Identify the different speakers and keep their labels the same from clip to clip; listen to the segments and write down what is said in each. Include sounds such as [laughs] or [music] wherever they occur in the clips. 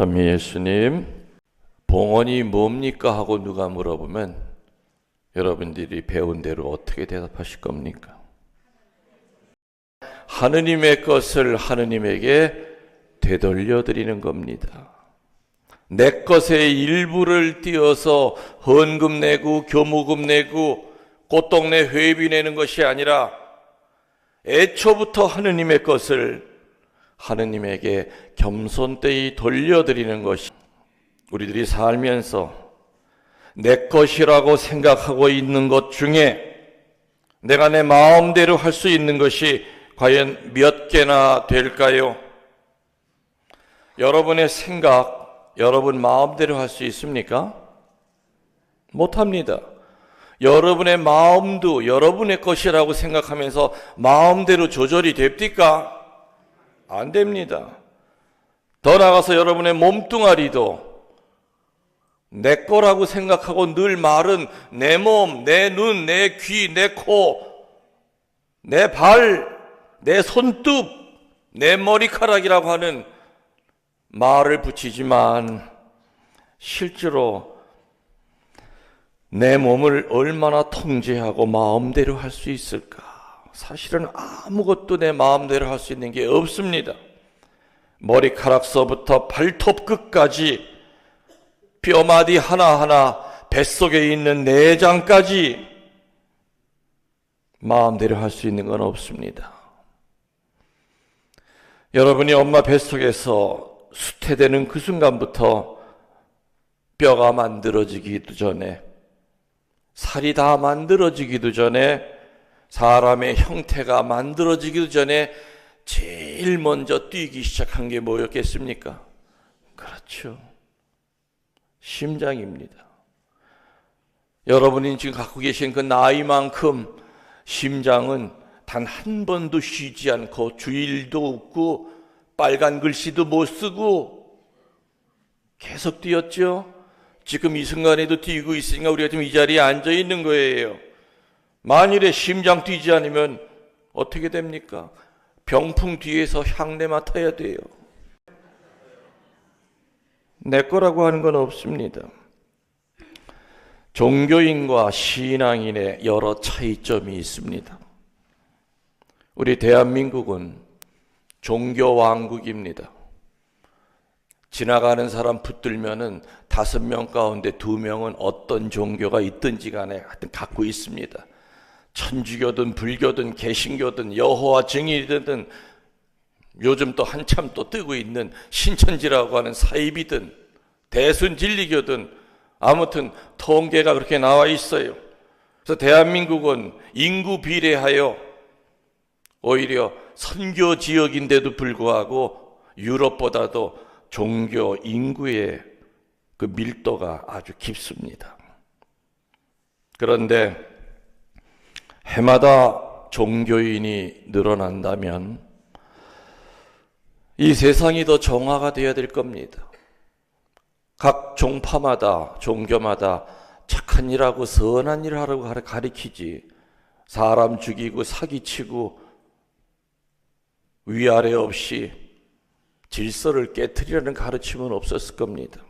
Speaker 1: 참 예수님, 봉헌이 뭡니까 하고 누가 물어보면 여러분들이 배운 대로 어떻게 대답하실 겁니까? 하느님의 것을 하느님에게 되돌려 드리는 겁니다. 내 것의 일부를 띄어서 헌금 내고 교무금 내고 꽃동네 회비 내는 것이 아니라 애초부터 하느님의 것을 하느님에게 겸손되이 돌려드리는 것이 우리들이 살면서 내 것이라고 생각하고 있는 것 중에 내가 내 마음대로 할 수 있는 것이 과연 몇 개나 될까요? 여러분의 생각, 여러분 마음대로 할 수 있습니까? 못합니다. 여러분의 마음도 여러분의 것이라고 생각하면서 마음대로 조절이 됩니까? 안 됩니다. 더 나아가서 여러분의 몸뚱아리도 내 거라고 생각하고 늘 말은 내 몸, 내 눈, 내 귀, 내 코, 내 발, 내 손톱, 내 머리카락이라고 하는 말을 붙이지만 실제로 내 몸을 얼마나 통제하고 마음대로 할 수 있을까? 사실은 아무것도 내 마음대로 할 수 있는 게 없습니다. 머리카락서부터 발톱 끝까지 뼈마디 하나하나 뱃속에 있는 내장까지 마음대로 할 수 있는 건 없습니다. 여러분이 엄마 뱃속에서 수태되는 그 순간부터 뼈가 만들어지기도 전에 살이 다 만들어지기도 전에 사람의 형태가 만들어지기도 전에 제일 먼저 뛰기 시작한 게 뭐였겠습니까? 그렇죠. 심장입니다. 여러분이 지금 갖고 계신 그 나이만큼 심장은 단 한 번도 쉬지 않고 주일도 없고 빨간 글씨도 못 쓰고 계속 뛰었죠. 지금 이 순간에도 뛰고 있으니까 우리가 지금 이 자리에 앉아 있는 거예요. 만일에 심장 뛰지 않으면 어떻게 됩니까? 병풍 뒤에서 향내 맡아야 돼요. 내 거라고 하는 건 없습니다. 종교인과 신앙인의 여러 차이점이 있습니다. 우리 대한민국은 종교 왕국입니다. 지나가는 사람 붙들면은 다섯 명 가운데 두 명은 어떤 종교가 있든지 간에 갖고 있습니다. 천주교든 불교든 개신교든 여호와 증인이든 요즘 또 한참 또 뜨고 있는 신천지라고 하는 사이비든 대순 진리교든 아무튼 통계가 그렇게 나와 있어요. 그래서 대한민국은 인구 비례하여 오히려 선교 지역인데도 불구하고 유럽보다도 종교 인구의 그 밀도가 아주 깊습니다. 그런데 해마다 종교인이 늘어난다면 이 세상이 더 정화가 되어야 될 겁니다. 각 종파마다 종교마다 착한 일하고 선한 일 하라고 가리키지 사람 죽이고 사기치고 위아래 없이 질서를 깨뜨리라는 가르침은 없었을 겁니다.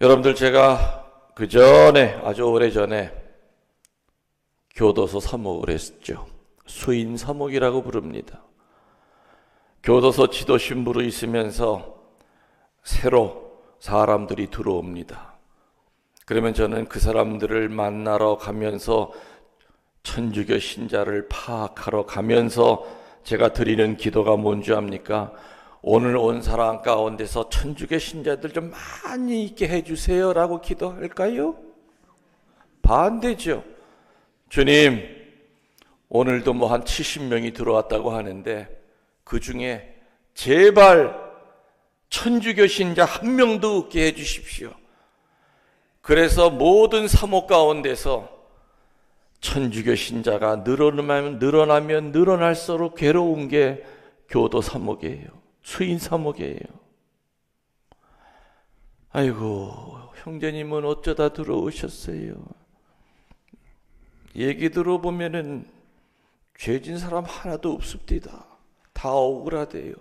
Speaker 1: 여러분들 제가 그 전에 아주 오래 전에 교도소 사목을 했죠. 수인 사목이라고 부릅니다. 교도소 지도 신부로 있으면서 새로 사람들이 들어옵니다. 그러면 저는 그 사람들을 만나러 가면서 천주교 신자를 파악하러 가면서 제가 드리는 기도가 뭔지 압니까? 오늘 온 사람 가운데서 천주교 신자들 좀 많이 있게 해주세요라고 기도할까요? 반대죠. 주님, 오늘도 뭐 한 70명이 들어왔다고 하는데 그 중에 제발 천주교 신자 한 명도 없게 해주십시오. 그래서 모든 사목 가운데서 천주교 신자가 늘어나면 늘어나면 늘어날수록 괴로운 게 교도 사목이에요. 수인 사목이에요. 아이고, 형제님은 어쩌다 들어오셨어요? 얘기 들어보면은 죄진 사람 하나도 없습니다. 다 억울하대요.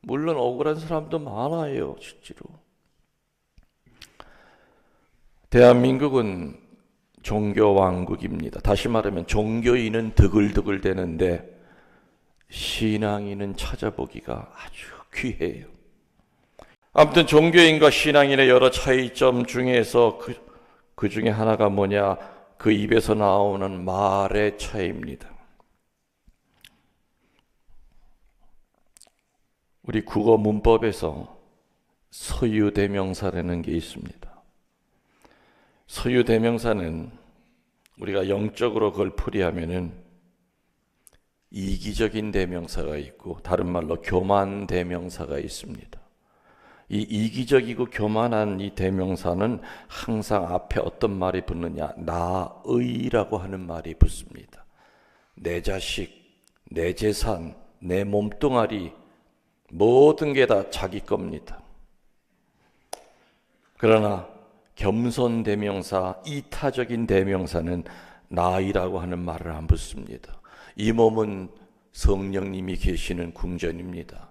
Speaker 1: 물론 억울한 사람도 많아요, 실제로. 대한민국은 종교 왕국입니다. 다시 말하면 종교인은 드글드글 되는데 신앙인은 찾아보기가 아주 귀해요. 아무튼 종교인과 신앙인의 여러 차이점 중에서 그, 그 중에 하나가 뭐냐? 그 입에서 나오는 말의 차이입니다. 우리 국어 문법에서 소유 대명사라는 게 있습니다. 소유 대명사는 우리가 영적으로 그걸 풀이하면은 이기적인 대명사가 있고 다른 말로 교만 대명사가 있습니다. 이 이기적이고 교만한 이 대명사는 항상 앞에 어떤 말이 붙느냐 나의라고 하는 말이 붙습니다. 내 자식, 내 재산, 내 몸뚱아리 모든 게 다 자기 겁니다. 그러나 겸손 대명사, 이타적인 대명사는 나이라고 하는 말을 안 붙습니다. 이 몸은 성령님이 계시는 궁전입니다.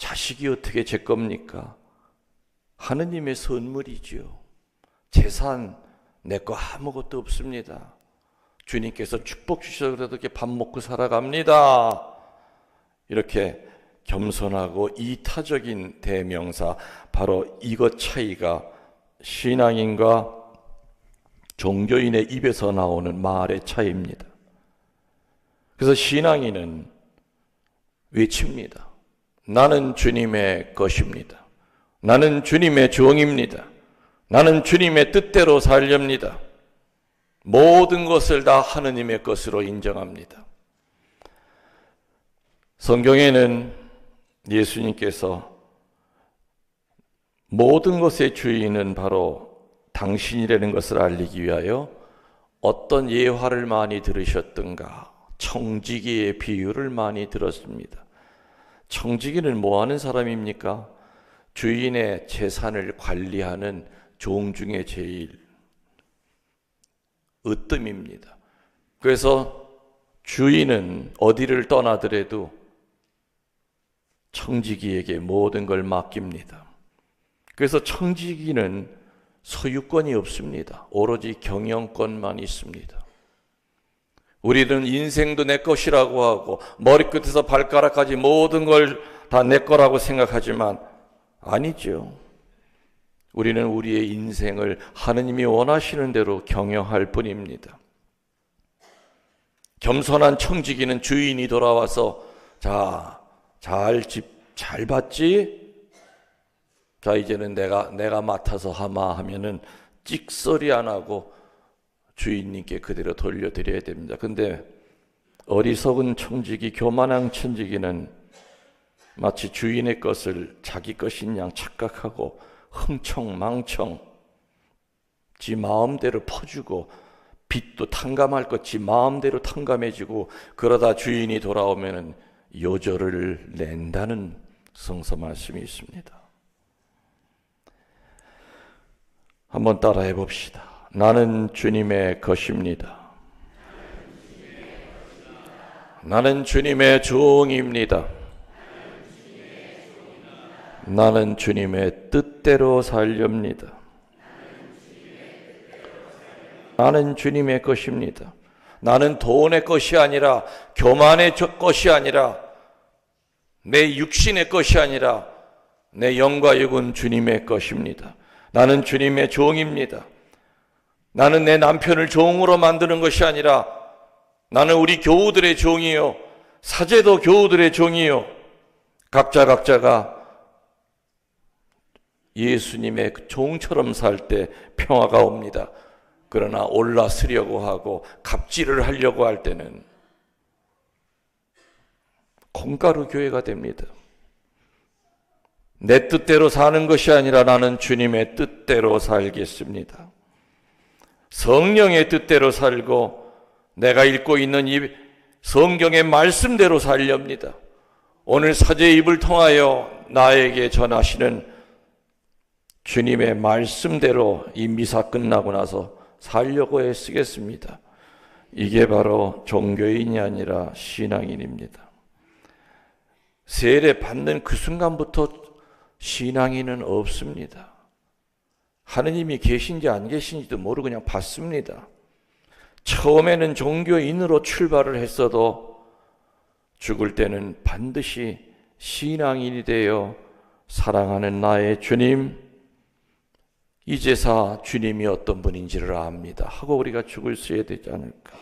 Speaker 1: 자식이 어떻게 제 겁니까? 하느님의 선물이지요. 재산 내 거 아무것도 없습니다. 주님께서 축복 주셔서 그래도 이렇게 밥 먹고 살아갑니다. 이렇게 겸손하고 이타적인 대명사 바로 이것 차이가 신앙인과 종교인의 입에서 나오는 말의 차이입니다. 그래서 신앙인은 외칩니다. 나는 주님의 것입니다. 나는 주님의 종입니다. 나는 주님의 뜻대로 살렵니다. 모든 것을 다 하느님의 것으로 인정합니다. 성경에는 예수님께서 모든 것의 주인은 바로 당신이라는 것을 알리기 위하여 어떤 예화를 많이 들으셨던가 청지기의 비유를 많이 들었습니다. 청지기는 뭐 하는 사람입니까? 주인의 재산을 관리하는 종 중에 제일 으뜸입니다. 그래서 주인은 어디를 떠나더라도 청지기에게 모든 걸 맡깁니다. 그래서 청지기는 소유권이 없습니다. 오로지 경영권만 있습니다. 우리는 인생도 내 것이라고 하고 머리끝에서 발가락까지 모든 걸 다 내 거라고 생각하지만 아니죠. 우리는 우리의 인생을 하느님이 원하시는 대로 경영할 뿐입니다. 겸손한 청지기는 주인이 돌아와서 자, 잘 집, 잘 봤지? 자, 이제는 내가, 내가 맡아서 하마 하면은 찍소리 안 하고 주인님께 그대로 돌려드려야 됩니다. 근데 어리석은 청지기, 교만한 천지기는 마치 주인의 것을 자기 것인 양 착각하고 흥청망청 지 마음대로 퍼주고 빚도 탕감할 것 지 마음대로 탕감해지고 그러다 주인이 돌아오면은 요절을 낸다는 성서 말씀이 있습니다. 한번 따라해 봅시다. 나는 주님의 것입니다. 나는 주님의 종입니다. 나는 주님의 뜻대로 살렵니다. 나는 주님의 것입니다. 나는 돈의 것이 아니라 교만의 것이 아니라 내 육신의 것이 아니라 내 영과 육은 주님의 것입니다. 나는 주님의 종입니다. 나는 내 남편을 종으로 만드는 것이 아니라 나는 우리 교우들의 종이요. 사제도 교우들의 종이요. 각자 각자가 예수님의 종처럼 살 때 평화가 옵니다. 그러나 올라서려고 하고 갑질을 하려고 할 때는 콩가루 교회가 됩니다. 내 뜻대로 사는 것이 아니라 나는 주님의 뜻대로 살겠습니다. 성령의 뜻대로 살고 내가 읽고 있는 이 성경의 말씀대로 살렵니다. 오늘 사제 입을 통하여 나에게 전하시는 주님의 말씀대로 이 미사 끝나고 나서 살려고 애쓰겠습니다. 이게 바로 종교인이 아니라 신앙인입니다. 세례 받는 그 순간부터 신앙인은 없습니다. 하느님이 계신지 안 계신지도 모르고 그냥 받습니다. 처음에는 종교인으로 출발을 했어도 죽을 때는 반드시 신앙인이 되어 사랑하는 나의 주님, 이제사 주님이 어떤 분인지를 압니다. 하고 우리가 죽을 수 있어야 되지 않을까.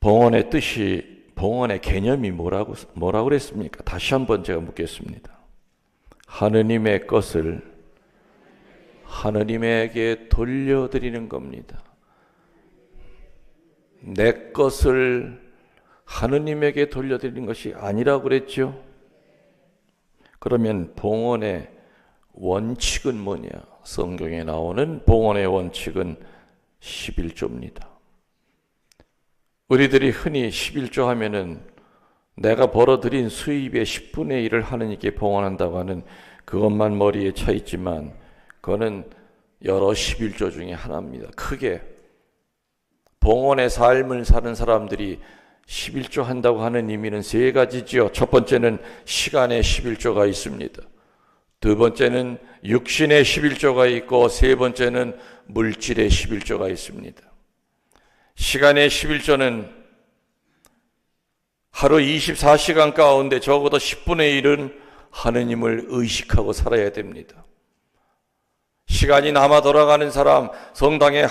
Speaker 1: 봉헌의 뜻이, 봉헌의 개념이 뭐라고, 뭐라고 그랬습니까? 다시 한번 제가 묻겠습니다. 하느님의 것을 하느님에게 돌려드리는 겁니다. 내 것을 하느님에게 돌려드리는 것이 아니라고 그랬죠? 그러면 봉헌의 원칙은 뭐냐? 성경에 나오는 봉헌의 원칙은 11조입니다. 우리들이 흔히 11조 하면은 내가 벌어들인 수입의 10분의 1을 하느님께 봉헌한다고 하는 그것만 머리에 차 있지만 그거는 여러 11조 중에 하나입니다. 크게 봉헌의 삶을 사는 사람들이 11조 한다고 하는 의미는 세 가지지요. 첫 번째는 시간의 11조가 있습니다. 두 번째는 육신의 11조가 있고 세 번째는 물질의 11조가 있습니다. 시간의 11조는 하루 24시간 가운데 적어도 10분의 1은 하느님을 의식하고 살아야 됩니다. 시간이 남아 돌아가는 사람 성당에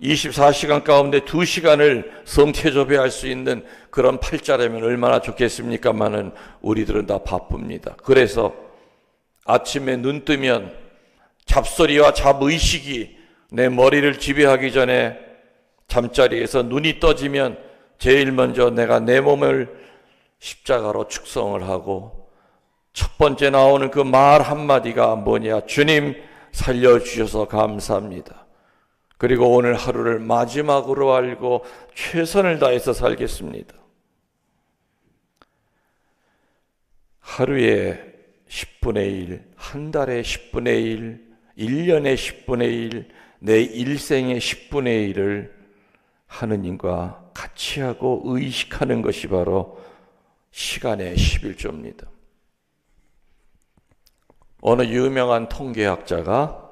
Speaker 1: 24시간 가운데 2시간을 성체조배할 수 있는 그런 팔자라면 얼마나 좋겠습니까만은 우리들은 다 바쁩니다. 그래서 아침에 눈 뜨면 잡소리와 잡의식이 내 머리를 지배하기 전에 잠자리에서 눈이 떠지면 제일 먼저 내가 내 몸을 십자가로 축성을 하고 첫 번째 나오는 그 말 한마디가 뭐냐. 주님 살려주셔서 감사합니다. 그리고 오늘 하루를 마지막으로 알고 최선을 다해서 살겠습니다. 하루에 10분의 1, 한 달에 10분의 1, 1년에 10분의 1, 내 일생의 10분의 1을 하느님과 같이 하고 의식하는 것이 바로 시간의 11조입니다. 어느 유명한 통계학자가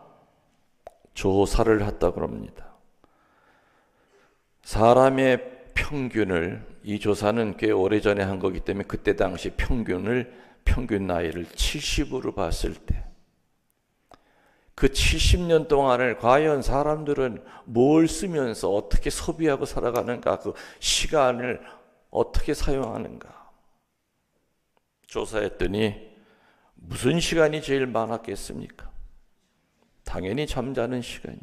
Speaker 1: 조사를 했다고 합니다. 사람의 평균을 이 조사는 꽤 오래전에 한 거기 때문에 그때 당시 평균을 평균 나이를 70으로 봤을 때 그 70년 동안을 과연 사람들은 뭘 쓰면서 어떻게 소비하고 살아가는가 그 시간을 어떻게 사용하는가 조사했더니 무슨 시간이 제일 많았겠습니까? 당연히 잠자는 시간이에요.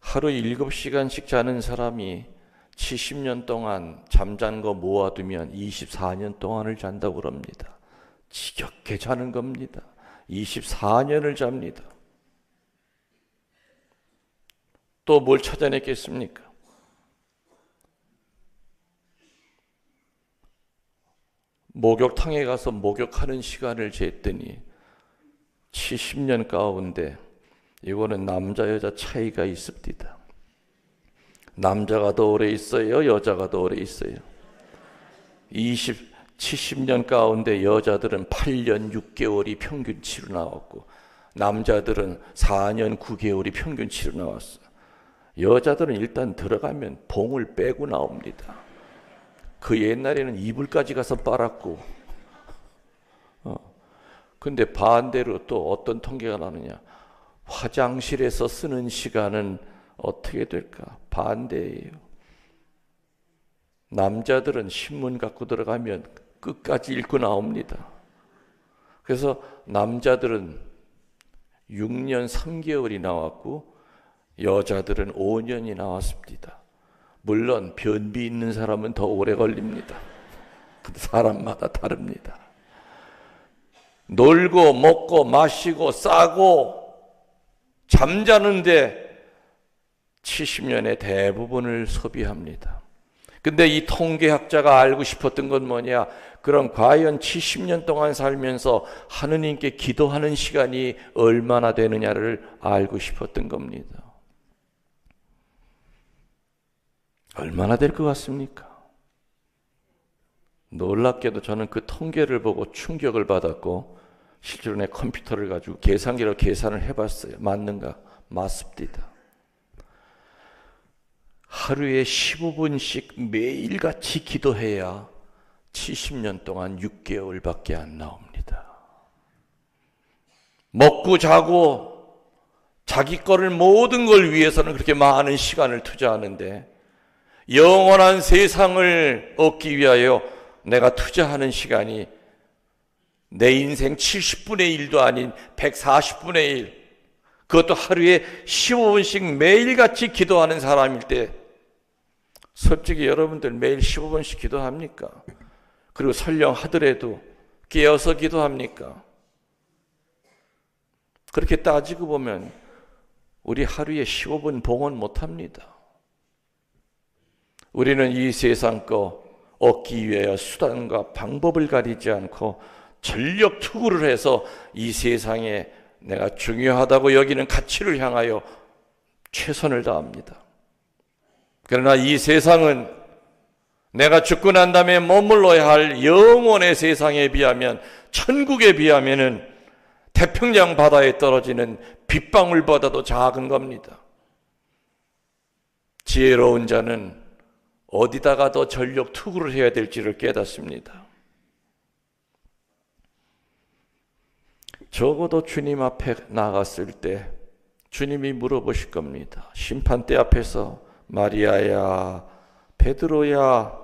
Speaker 1: 하루 7시간씩 자는 사람이 70년 동안 잠잔 거 모아두면 24년 동안을 잔다고 그럽니다. 지겹게 자는 겁니다. 24년을 잡니다. 또 뭘 찾아냈겠습니까? 목욕탕에 가서 목욕하는 시간을 쟀더니 70년 가운데 이거는 남자 여자 차이가 있습니다. 남자가 더 오래 있어요, 여자가 더 오래 있어요. 20 70년 가운데 여자들은 8년 6개월이 평균치로 나왔고 남자들은 4년 9개월이 평균치로 나왔어. 여자들은 일단 들어가면 봉을 빼고 나옵니다. 그 옛날에는 이불까지 가서 빨았고 근데 반대로 또 어떤 통계가 나느냐? 화장실에서 쓰는 시간은 어떻게 될까? 반대예요. 남자들은 신문 갖고 들어가면 끝까지 읽고 나옵니다. 그래서 남자들은 6년 3개월이 나왔고 여자들은 5년이 나왔습니다. 물론 변비 있는 사람은 더 오래 걸립니다. 사람마다 다릅니다. 놀고 먹고 마시고 싸고 잠자는데 70년의 대부분을 소비합니다. 근데 이 통계학자가 알고 싶었던 건 뭐냐? 그럼 과연 70년 동안 살면서 하느님께 기도하는 시간이 얼마나 되느냐를 알고 싶었던 겁니다. 얼마나 될 것 같습니까? 놀랍게도 저는 그 통계를 보고 충격을 받았고 실제로 내 컴퓨터를 가지고 계산기로 계산을 해봤어요. 맞는가? 맞습니다. 하루에 15분씩 매일같이 기도해야 70년 동안 6개월밖에 안 나옵니다. 먹고 자고 자기 거를 모든 걸 위해서는 그렇게 많은 시간을 투자하는데 영원한 세상을 얻기 위하여 내가 투자하는 시간이 내 인생 70분의 1도 아닌 140분의 1 그것도 하루에 15분씩 매일같이 기도하는 사람일 때 솔직히 여러분들 매일 15분씩 기도합니까? 그리고 설령 하더라도 깨어서 기도합니까? 그렇게 따지고 보면 우리 하루에 15분 봉헌 못 합니다. 우리는 이 세상 거 얻기 위하여 수단과 방법을 가리지 않고 전력 투구를 해서 이 세상에 내가 중요하다고 여기는 가치를 향하여 최선을 다합니다. 그러나 이 세상은 내가 죽고 난 다음에 머물러야 할 영원의 세상에 비하면 천국에 비하면은 태평양 바다에 떨어지는 빗방울보다도 작은 겁니다. 지혜로운 자는 어디다가 더 전력 투구를 해야 될지를 깨닫습니다. 적어도 주님 앞에 나갔을 때 주님이 물어보실 겁니다. 심판대 앞에서 마리아야, 베드로야,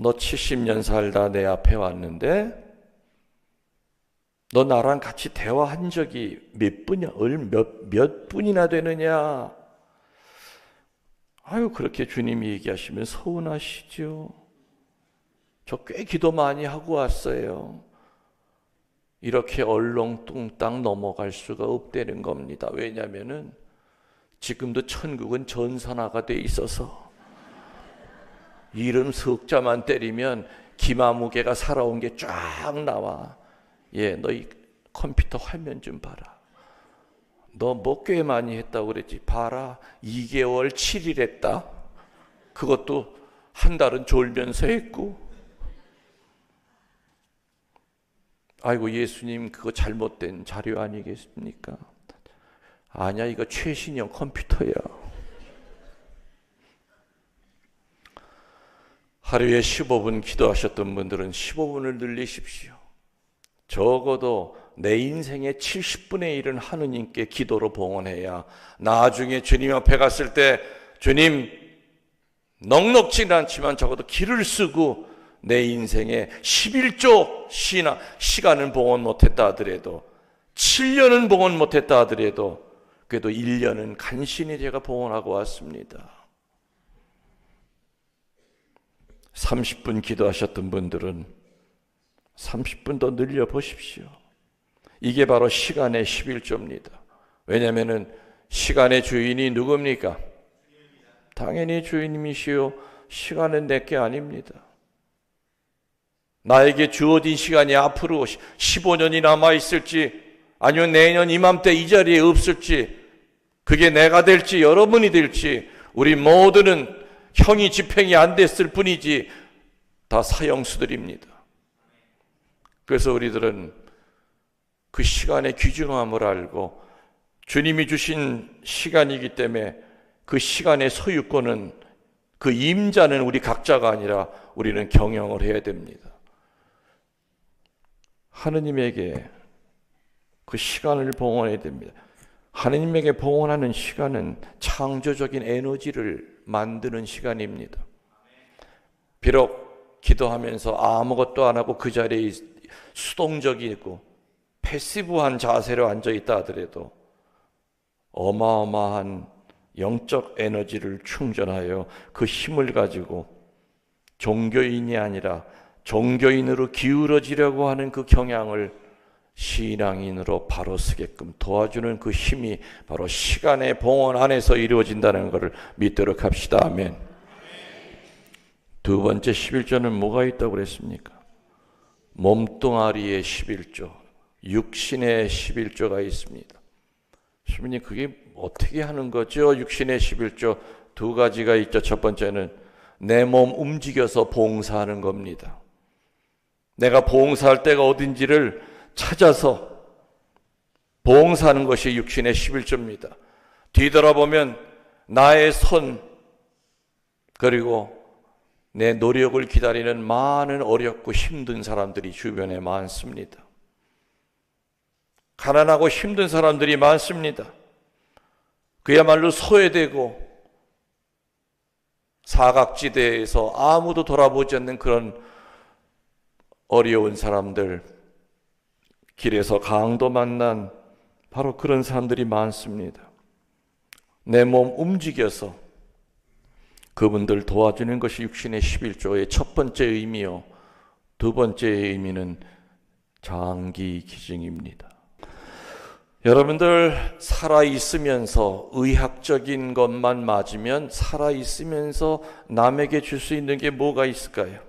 Speaker 1: 너 70년 살다 내 앞에 왔는데 너 나랑 같이 대화한 적이 몇 분이야? 몇, 몇 분이나 되느냐? 아유, 그렇게 주님이 얘기하시면 서운하시죠? 저 꽤 기도 많이 하고 왔어요. 이렇게 얼렁뚱땅 넘어갈 수가 없다는 겁니다. 왜냐면은 지금도 천국은 전선화가 돼 있어서 이름 석자만 때리면 기마무개가 살아온 게 쫙 나와. 예, 너희 컴퓨터 화면 좀 봐라. 너 뭐 꽤 많이 했다고 그랬지. 봐라. 2개월 7일 했다. 그것도 한 달은 졸면서 했고. 아이고, 예수님, 그거 잘못된 자료 아니겠습니까? 아니야, 이거 최신형 컴퓨터야. 하루에 15분 기도하셨던 분들은 15분을 늘리십시오. 적어도 내 인생의 70분의 1은 하느님께 기도로 봉헌해야 나중에 주님 앞에 갔을 때 주님 넉넉지는 않지만 적어도 길을 쓰고 내 인생의 11조 시나 시간은 봉헌 못했다 하더라도 7년은 봉헌 못했다 하더라도 그래도 1년은 간신히 제가 봉헌하고 왔습니다. 30분 기도하셨던 분들은 30분 더 늘려 보십시오. 이게 바로 시간의 11조입니다. 왜냐하면 시간의 주인이 누굽니까? 당연히 주인님이시요. 시간은 내게 아닙니다. 나에게 주어진 시간이 앞으로 15년이 남아 있을지 아니면 내년 이맘때 이 자리에 없을지 그게 내가 될지 여러분이 될지 우리 모두는 형이 집행이 안 됐을 뿐이지 다 사형수들입니다. 그래서 우리들은 그 시간의 귀중함을 알고 주님이 주신 시간이기 때문에 그 시간의 소유권은 그 임자는 우리 각자가 아니라 우리는 경영을 해야 됩니다. 하느님에게 그 시간을 봉헌해야 됩니다. 하느님에게 봉헌하는 시간은 창조적인 에너지를 만드는 시간입니다. 비록 기도하면서 아무것도 안 하고 그 자리에 수동적이고 패시브한 자세로 앉아 있다 하더라도 어마어마한 영적 에너지를 충전하여 그 힘을 가지고 종교인이 아니라 종교인으로 기울어지려고 하는 그 경향을 신앙인으로 바로 쓰게끔 도와주는 그 힘이 바로 시간의 봉헌 안에서 이루어진다는 것을 믿도록 합시다. 아멘. 두 번째 11조는 뭐가 있다고 그랬습니까? 몸뚱아리의 11조, 육신의 11조가 있습니다. 주님 그게 어떻게 하는 거죠? 육신의 11조 두 가지가 있죠. 첫 번째는 내 몸 움직여서 봉사하는 겁니다. 내가 봉사할 때가 어딘지를 찾아서 봉사하는 것이 육신의 11조입니다. 뒤돌아보면 나의 손 그리고 내 노력을 기다리는 많은 어렵고 힘든 사람들이 주변에 많습니다. 가난하고 힘든 사람들이 많습니다. 그야말로 소외되고 사각지대에서 아무도 돌아보지 않는 그런 어려운 사람들, 길에서 강도 만난 바로 그런 사람들이 많습니다. 내 몸 움직여서 그분들 도와주는 것이 육신의 11조의 첫 번째 의미요. 두 번째 의미는 장기 기증입니다. 여러분들 살아 있으면서 의학적인 것만 맞으면 살아 있으면서 남에게 줄 수 있는 게 뭐가 있을까요?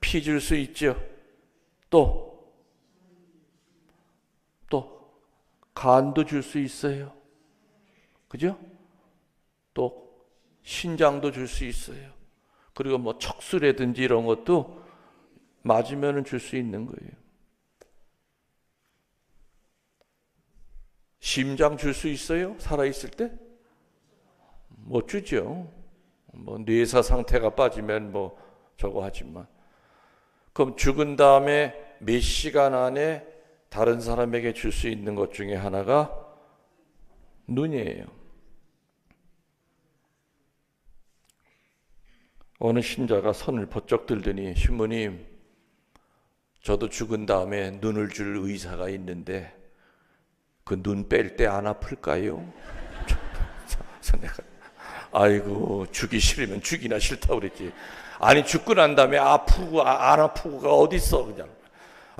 Speaker 1: 피 줄 수 있죠. 또, 또, 간도 줄 수 있어요. 그죠? 또, 신장도 줄 수 있어요. 그리고 뭐 척수라든지 이런 것도 맞으면 줄수 있는 거예요. 심장 줄 수 있어요? 살아있을 때? 못 주죠. 뭐 뇌사 상태가 빠지면 뭐 저거 하지만. 그럼 죽은 다음에 몇 시간 안에 다른 사람에게 줄 수 있는 것 중에 하나가 눈이에요. 어느 신자가 손을 번쩍 들더니 신부님, 저도 죽은 다음에 눈을 줄 의사가 있는데 그 눈 뺄 때 안 아플까요? [laughs] 내가 아이고 죽기 싫으면 죽이나 싫다 그랬지. 아니 죽고 난 다음에 아프고 아, 안 아프고가 어디 있어 그냥.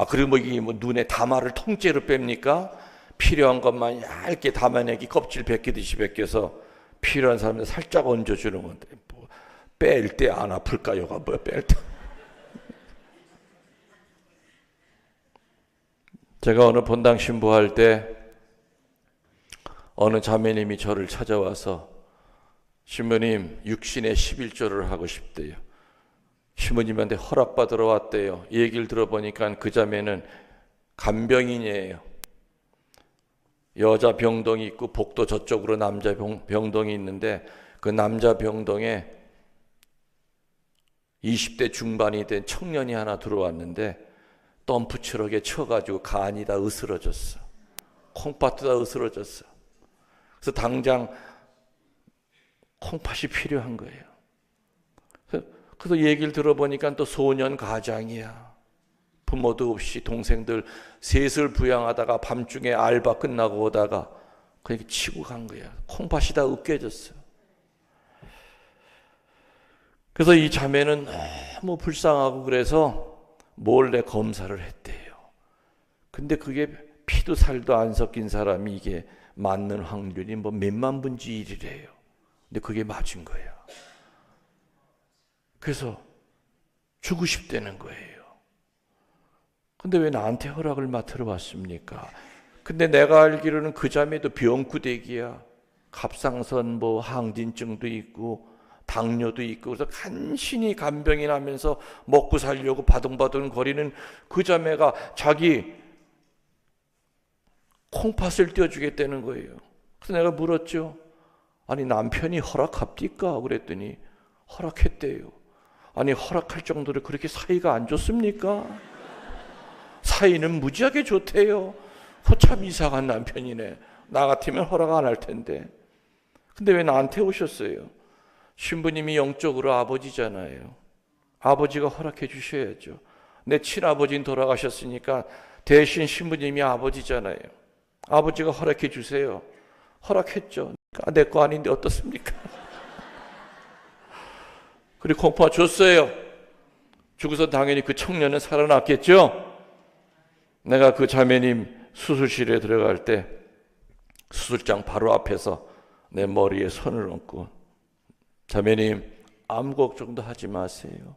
Speaker 1: 아 그리고 뭐 이게 뭐 눈에 다마를 통째로 뺍니까? 필요한 것만 얇게 담아내기 껍질 벗기듯이 벗겨서 필요한 사람들 살짝 얹어주는 건데 뭐 뺄 때 안 아플까요가 뭐야 뺄 때. [laughs] 제가 어느 본당 신부할 때 어느 자매님이 저를 찾아와서 신부님 육신의 11조를 하고 싶대요. 신부님한테 허락받으러 왔대요. 얘기를 들어보니까 그 자매는 간병인이에요. 여자 병동이 있고 복도 저쪽으로 남자 병, 병동이 있는데 그 남자 병동에 20대 중반이 된 청년이 하나 들어왔는데 덤프 트럭에 쳐가지고 간이 다 으스러졌어. 콩팥도 다 으스러졌어. 그래서 당장 콩팥이 필요한 거예요. 그래서 얘기를 들어보니까 또 소년 가장이야. 부모도 없이 동생들 셋을 부양하다가 밤중에 알바 끝나고 오다가 그렇게 치고 간 거야. 콩팥이 다 으깨졌어. 그래서 이 자매는 너무 불쌍하고 그래서 몰래 검사를 했대요. 근데 그게 피도 살도 안 섞인 사람이 이게 맞는 확률이 뭐 몇만 분지 일이래요. 근데 그게 맞은 거예요. 그래서 주고 싶다는 거예요. 근데 왜 나한테 허락을 맡으러 왔습니까? 근데 내가 알기로는 그 자매도 병구대기야. 갑상선 뭐 항진증도 있고 당뇨도 있고 그래서 간신히 간병이 나면서 먹고 살려고 바둥바둥 거리는 그 자매가 자기 콩팥을 떼어주겠다는 거예요. 그래서 내가 물었죠. 아니 남편이 허락합니까? 그랬더니 허락했대요. 아니 허락할 정도로 그렇게 사이가 안 좋습니까? 사이는 무지하게 좋대요. 참 이상한 남편이네. 나 같으면 허락 안 할 텐데. 근데 왜 나한테 오셨어요? 신부님이 영적으로 아버지잖아요. 아버지가 허락해 주셔야죠. 내 친아버지는 돌아가셨으니까 대신 신부님이 아버지잖아요. 아버지가 허락해 주세요. 허락했죠. 아, 내 거 아닌데 어떻습니까? 그리고 공포가 줬어요. 죽어서 당연히 그 청년은 살아났겠죠? 내가 그 자매님 수술실에 들어갈 때 수술장 바로 앞에서 내 머리에 손을 얹고 자매님 아무 걱정도 하지 마세요.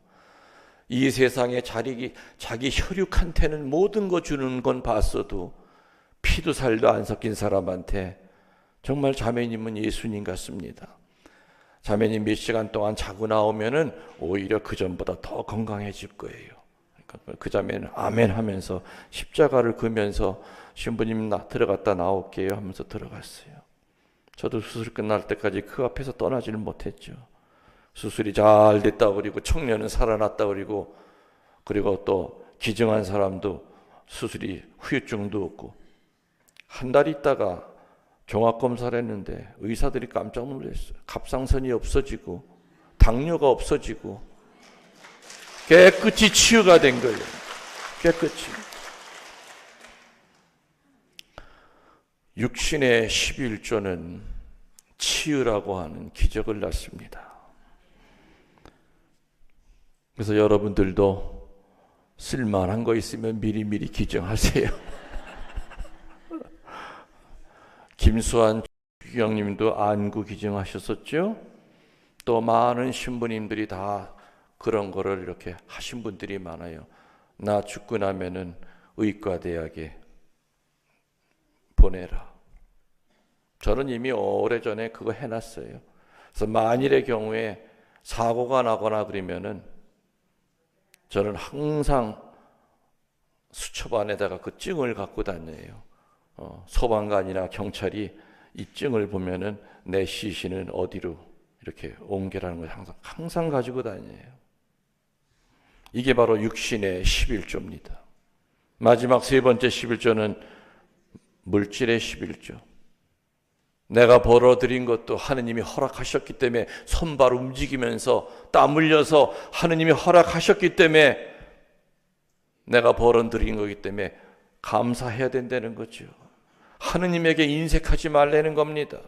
Speaker 1: 이 세상에 자기, 자기 혈육한테는 모든 거 주는 건 봤어도 피도 살도 안 섞인 사람한테 정말 자매님은 예수님 같습니다. 자매님 몇 시간 동안 자고 나오면은 오히려 그 전보다 더 건강해질 거예요. 그러니까 그 자매는 아멘 하면서 십자가를 그면서 신부님 나 들어갔다 나올게요 하면서 들어갔어요. 저도 수술 끝날 때까지 그 앞에서 떠나지를 못했죠. 수술이 잘 됐다 그리고 청년은 살아났다 그리고 그리고 또 기증한 사람도 수술이 후유증도 없고 한 달 있다가 종합 검사를 했는데 의사들이 깜짝 놀랐어요. 갑상선이 없어지고 당뇨가 없어지고 깨끗이 치유가 된 거예요. 깨끗이. 육신의 11조는 치유라고 하는 기적을 낳습니다. 그래서 여러분들도 쓸만한 거 있으면 미리미리 기증하세요. [laughs] 김수환 주경님도 안구 기증하셨었죠? 또 많은 신부님들이 다 그런 거를 이렇게 하신 분들이 많아요. 나 죽고 나면은 의과대학에 보내라. 저는 이미 오래전에 그거 해놨어요. 그래서 만일의 경우에 사고가 나거나 그러면은 저는 항상 수첩 안에다가 그 증을 갖고 다녀요. 어, 소방관이나 경찰이 이 증을 보면은 내 시신은 어디로 이렇게 옮겨라는 걸 항상 항상 가지고 다녀요. 이게 바로 육신의 11조입니다. 마지막 세 번째 11조는 물질의 11조. 내가 벌어들인 것도 하느님이 허락하셨기 때문에 손발 움직이면서 땀 흘려서 하느님이 허락하셨기 때문에 내가 벌어들인 거기 때문에 감사해야 된다는 거죠. 하느님에게 인색하지 말라는 겁니다.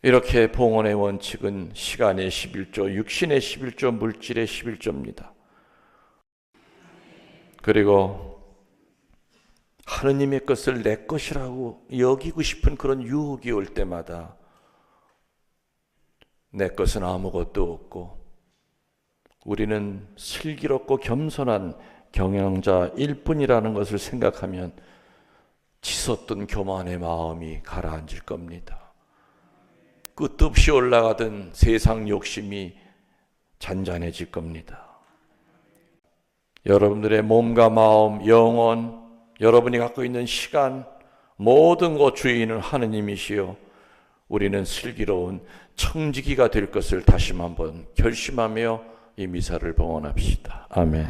Speaker 1: 이렇게 봉헌의 원칙은 시간의 11조, 육신의 11조, 물질의 11조입니다. 그리고 하느님의 것을 내 것이라고 여기고 싶은 그런 유혹이 올 때마다 내 것은 아무것도 없고 우리는 슬기롭고 겸손한 경영자일 뿐이라는 것을 생각하면 치솟던 교만의 마음이 가라앉을 겁니다. 끝없이 올라가던 세상 욕심이 잔잔해질 겁니다. 여러분들의 몸과 마음, 영혼, 여러분이 갖고 있는 시간, 모든 것 주인은 하느님이시요. 우리는 슬기로운 청지기가 될 것을 다시 한번 결심하며 이 미사를 봉헌합시다. 아멘.